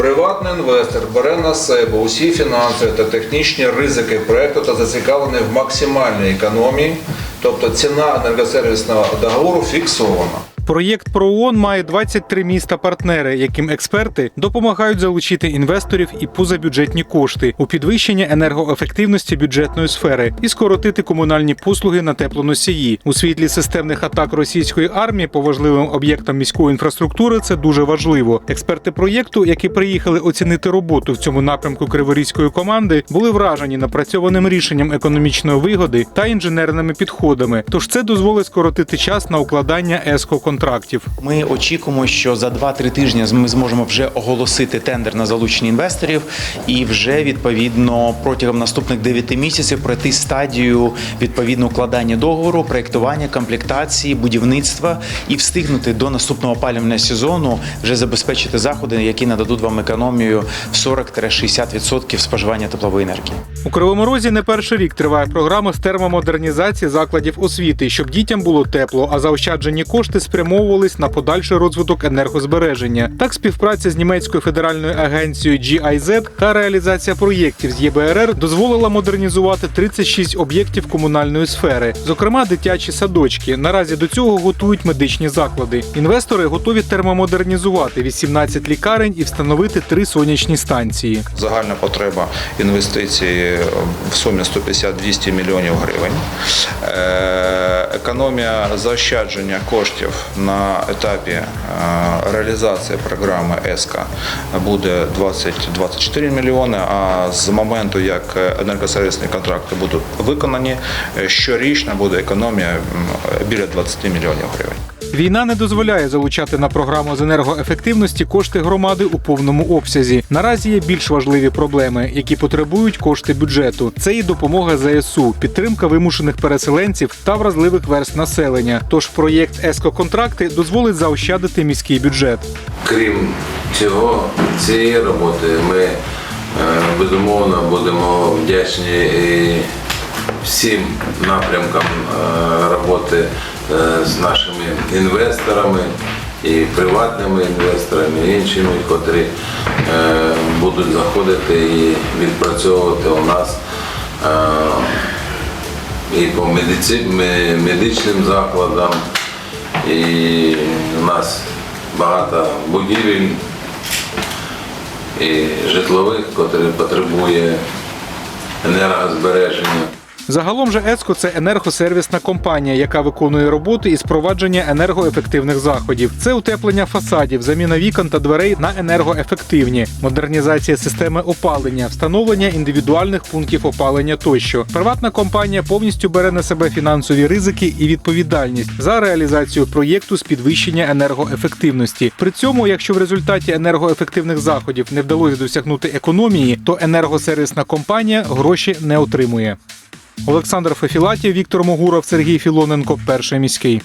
Приватний інвестор бере на себе усі фінансові та технічні ризики проекту та зацікавлений в максимальній економії, тобто ціна енергосервісного договору фіксована. Проєкт ПРООН має 23 міста-партнери, яким експерти допомагають залучити інвесторів і позабюджетні кошти у підвищення енергоефективності бюджетної сфери і скоротити комунальні послуги на теплоносії у світлі системних атак російської армії по важливим об'єктам міської інфраструктури. Це дуже важливо. Експерти проєкту, які приїхали оцінити роботу в цьому напрямку криворізької команди, були вражені напрацьованим рішенням економічної вигоди та інженерними підходами. Тож це дозволить скоротити час на укладання еско контрактів. Ми очікуємо, що за 2-3 тижні ми зможемо вже оголосити тендер на залучення інвесторів і вже відповідно протягом наступних 9 місяців пройти стадію відповідно укладання договору, проєктування, комплектації, будівництва і встигнути до наступного опалювального сезону вже забезпечити заходи, які нададуть вам економію в 40-60% споживання теплової енергії. У Кривому Розі не перший рік триває програма з термомодернізації закладів освіти, щоб дітям було тепло, а заощаджені кошти спрямовувались на подальший розвиток енергозбереження. Так, співпраця з німецькою федеральною агенцією GIZ та реалізація проєктів з ЄБРР дозволила модернізувати 36 об'єктів комунальної сфери, зокрема дитячі садочки. Наразі до цього готують медичні заклади. Інвестори готові термомодернізувати 18 лікарень і встановити три сонячні станції. Загальна потреба інвестицій в сумі 150-200 мільйонів гривень. Е, Економія заощадження коштів на етапі е, реалізації програми ЕСКА буде 20-24 мільйони. А з моменту, як енергосервісні контракти будуть виконані, е, щорічно буде економія біля 20 мільйонів гривень. Війна не дозволяє залучати на програму з енергоефективності кошти громади у повному обсязі. Наразі є більш важливі проблеми, які потребують кошти бюджету. Це і допомога ЗСУ, підтримка вимушених переселенців та вразливих верст населення. Тож проєкт Еско-контракти дозволить заощадити міський бюджет. Крім цього, цієї роботи ми е, безумовно будемо вдячні всім напрямкам е, з нашими інвесторами і приватними інвесторами, і іншими, котрі е, будуть заходити і відпрацьовувати у нас е, і по медичним закладам, і у нас багато будівель і житлових, котрі потребує енергозбереження. Загалом же ЕЦКО це енергосервісна компанія, яка виконує роботи із провадження енергоефективних заходів. Це утеплення фасадів, заміна вікон та дверей на енергоефективні, модернізація системи опалення, встановлення індивідуальних пунктів опалення тощо. Приватна компанія повністю бере на себе фінансові ризики і відповідальність за реалізацію проєкту з підвищення енергоефективності. При цьому, якщо в результаті енергоефективних заходів не вдалося досягнути економії, то енергосервісна компанія гроші не отримує. Олександр Фефілатів, Віктор Могуров, Сергій Філоненко, перший міський.